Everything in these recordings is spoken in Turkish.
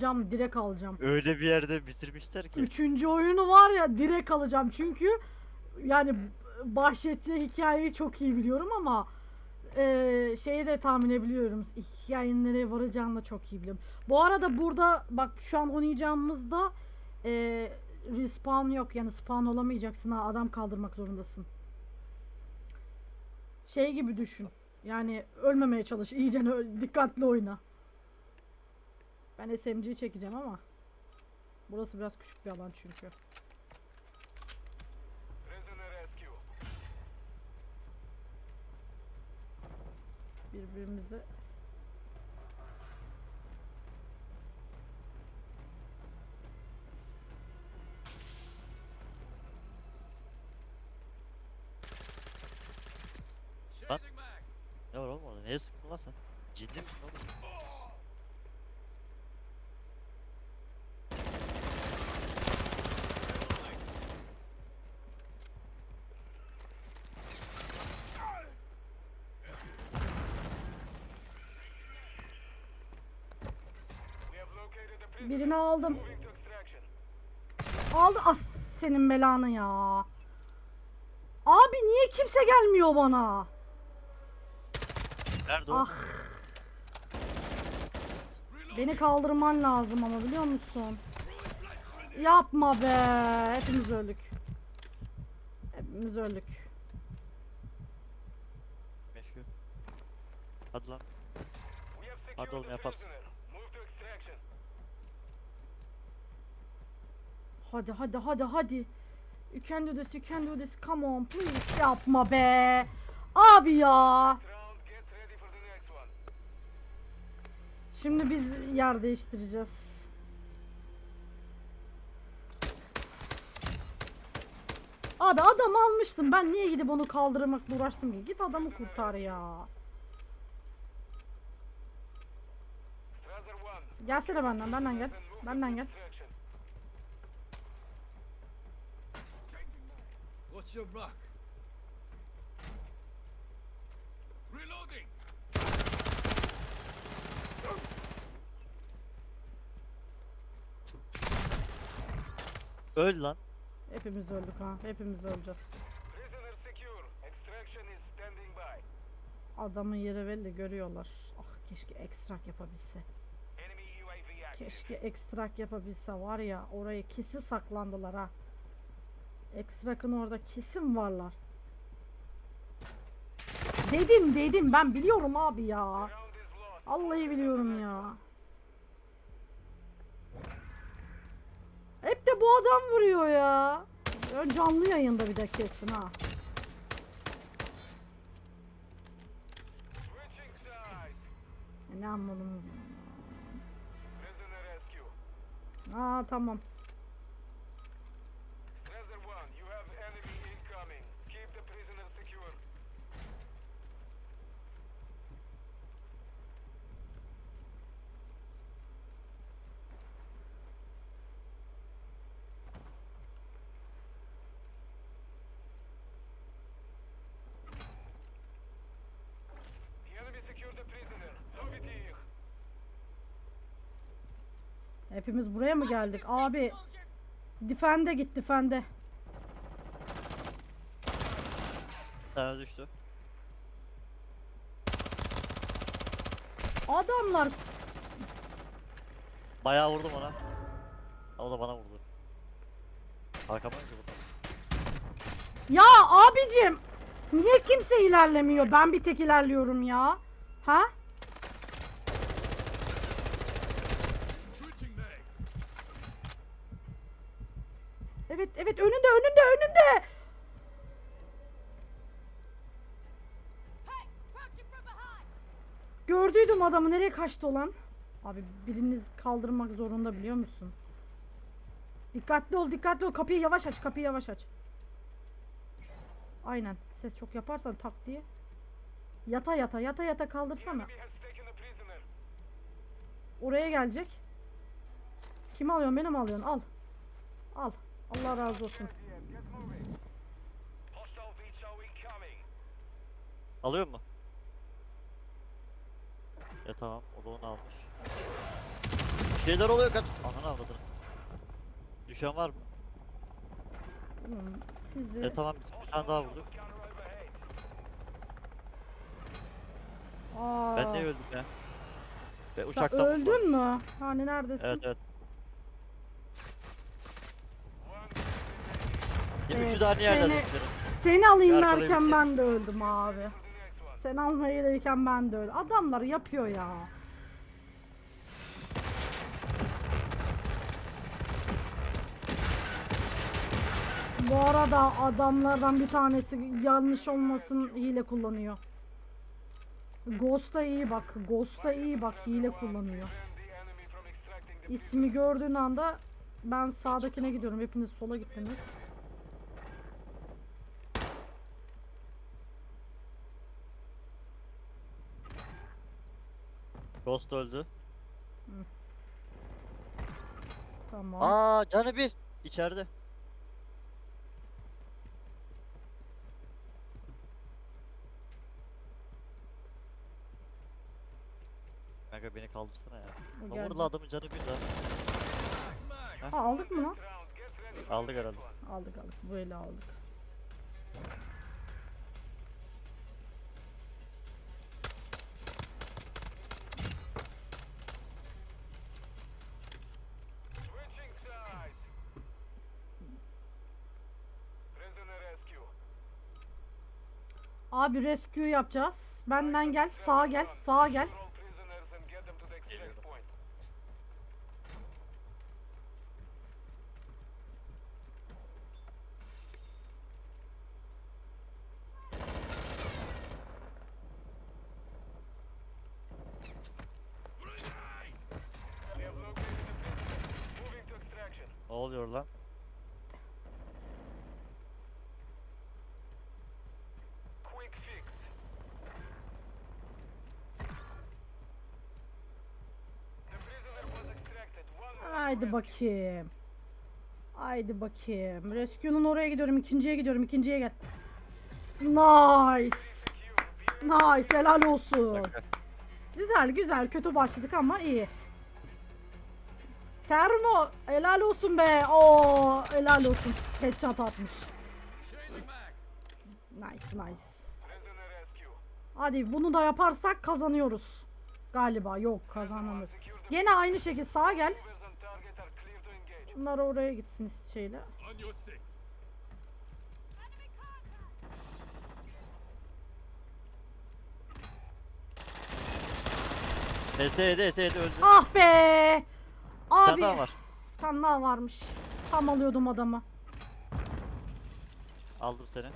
Alacağım direkt alacağım. Öyle bir yerde bitirmişler ki. Üçüncü oyunu var ya direkt alacağım çünkü yani bahşetçi hikayeyi çok iyi biliyorum ama eee şeyi de tahmin edebiliyorum. Hikayenin nereye varacağını da çok iyi biliyorum. Bu arada burada bak şu an oynayacağımızda eee respawn yok yani spawn olamayacaksın ha adam kaldırmak zorundasın. Şey gibi düşün. Yani ölmemeye çalış. iyice dikkatli oyna. Ben SMG'yi çekeceğim ama burası biraz küçük bir alan çünkü. Birbirimize Changing mag. Ne var oğlum orada? Neye sıktın lan sen? Ciddi misin oğlum? Birini aldım. Aldı as senin belanı ya. Abi niye kimse gelmiyor bana? Nerede o? Ah. Beni kaldırman lazım ama biliyor musun? Yapma be. Hepimiz öldük. Hepimiz öldük. Meşgul. Hadi lan. Hadi oğlum, yaparsın. prisoner. Move to extraction. Hadi hadi hadi hadi. You can do this, you can do this. Come on please. Yapma be. Abi ya. Şimdi biz yer değiştireceğiz. Abi adam almıştım. Ben niye gidip onu kaldırmakla uğraştım ki? Git adamı kurtar ya. Strasser 1. Gelsene benden, benden gel. Benden gel. What's your mark? Reloading! Öl lan. Hepimiz öldük ha. Hepimiz öleceğiz. Prisoner secure. Extraction is standing by. Adamın yeri belli görüyorlar. Ah keşke ekstrak yapabilse. Enemy UAV active. Keşke ekstrak yapabilse var ya oraya kesin saklandılar ha. Ekstrakın orada kesin varlar. Dedim dedim ben biliyorum abi ya. Vallahi biliyorum ya. Hep de bu adam vuruyor ya. Canlı yayında bir de kesin ha. Ne anladım. Aa tamam. Hepimiz buraya mı geldik? Abi Defende git defende. Bir tane düştü. Adamlar Bayağı vurdum ona. O da bana vurdu. Kalkamayız ki buradan. Ya abicim niye kimse ilerlemiyor? Ben bir tek ilerliyorum ya. Ha? Evet evet önünde önünde önünde. Gördüydüm adamı nereye kaçtı olan? Abi biriniz kaldırmak zorunda biliyor musun? Dikkatli ol dikkatli ol kapıyı yavaş aç kapıyı yavaş aç. Aynen ses çok yaparsan tak diye. Yata yata yata yata kaldırsana. Oraya gelecek. Kimi alıyorsun beni mi alıyorsun al. Al. Allah razı olsun. Alıyor mu? Ya tamam o da onu almış. Bir şeyler oluyor kaç. Ananı avradını. Düşen var mı? Sizi... E tamam bir tane daha vurduk. Aa, Ben niye öldüm ya? Ve sen uçaktan vurdular. öldün mü? Hani neredesin? Evet evet. Yine Evet, üçü de aynı yerde seni-. Seni alayım Bir derken arkalayabildim. ben de öldüm abi. Seni almaya gelirken ben de öldüm. Adamlar yapıyor ya. Bu arada adamlardan bir tanesi yanlış olmasın hile kullanıyor. Ghost'a iyi bak. Ghost'a iyi bak hile kullanıyor. İsmi gördüğün anda ben sağdakine gidiyorum. Hepiniz sola gittiniz. Ghost öldü. Tamam. Aa canı bir. İçeride. Kanka beni kaldırsana ya. Vurdu adamın canı bir daha. Ha, aldık mı lan? Aldık herhalde. Aldık aldık. Böyle aldık. Abi rescue yapacağız. Benden gel. Sağa gel. Sağa gel. All prisoners and Haydi bakayım. Haydi bakayım. Rescue'nun oraya gidiyorum. ikinciye gidiyorum. ikinciye gel. Nice. Nice. Helal olsun. Güzel güzel. Kötü başladık ama iyi. Termo. Helal olsun be. Oo, helal olsun. Headshot atmış. Nice nice. Hadi bunu da yaparsak kazanıyoruz. Galiba yok kazanamıyoruz. Yine aynı şekilde sağa gel. Bunlar oraya gitsin şeyle. S7 S7 öldü. Ah be! Abi daha var. daha varmış. Tam alıyordum adamı. Aldım seni.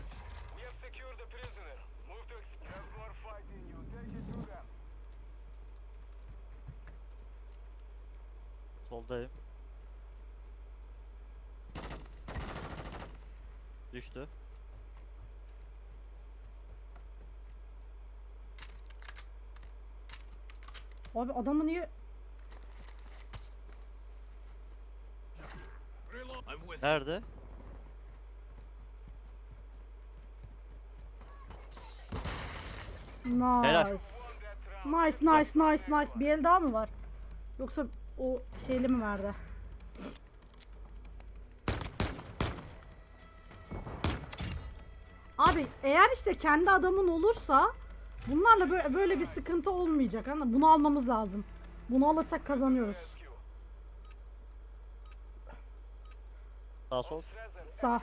We Düştü. Abi adamı niye... Nerede? Helal. Nice. Nice nice nice nice. Bir el daha mı var? Yoksa o şeyli mi verdi? Eğer işte kendi adamın olursa bunlarla böyle, böyle bir sıkıntı olmayacak. Anladın? Bunu almamız lazım. Bunu alırsak kazanıyoruz. Sağ sol. Sağ.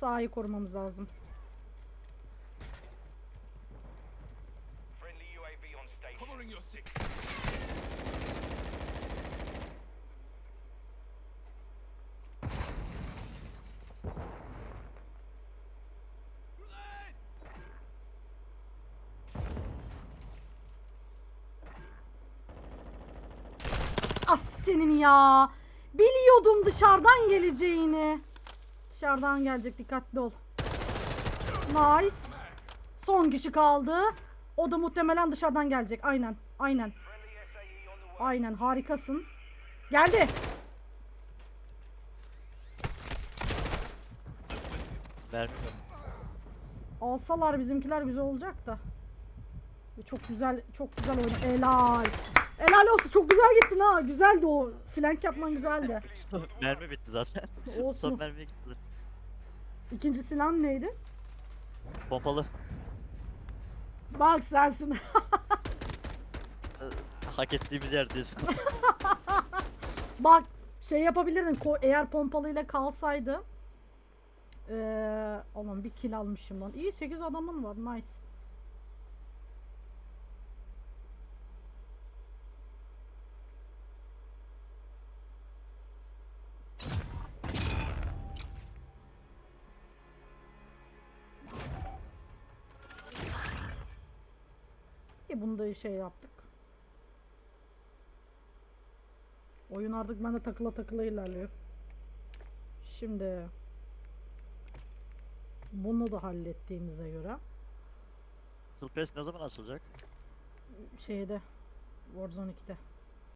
Sahayı korumamız lazım. Friendly UAV on station. covering your six. Grenade! As senin ya. Biliyordum dışarıdan geleceğini. Dışarıdan gelecek dikkatli ol. Nice. Son kişi kaldı. O da muhtemelen dışarıdan gelecek. Aynen. Aynen. Aynen harikasın. Geldi. Mermi yok. Alsalar bizimkiler güzel olacak da. Çok güzel, çok güzel oyun. Helal. Helal olsun çok güzel gittin ha. Güzeldi o. Flank yapman güzeldi. mermi bitti zaten. Olsun. Son mermiye gitti. İkinci silahın neydi? Pompalı. Bak sensin. Hak ettiğimiz yer diyorsun. Bak şey yapabilirdin. ko- Eğer pompalıyla kalsaydı. Ee, aman bir kill almışım lan. İyi 8 adamın var. Nice. E bunu da şey yaptık. Oyun artık bende takıla takıla ilerliyor. Şimdi bunu da hallettiğimize göre Battle Pass ne zaman açılacak? şeyde Warzone 2'de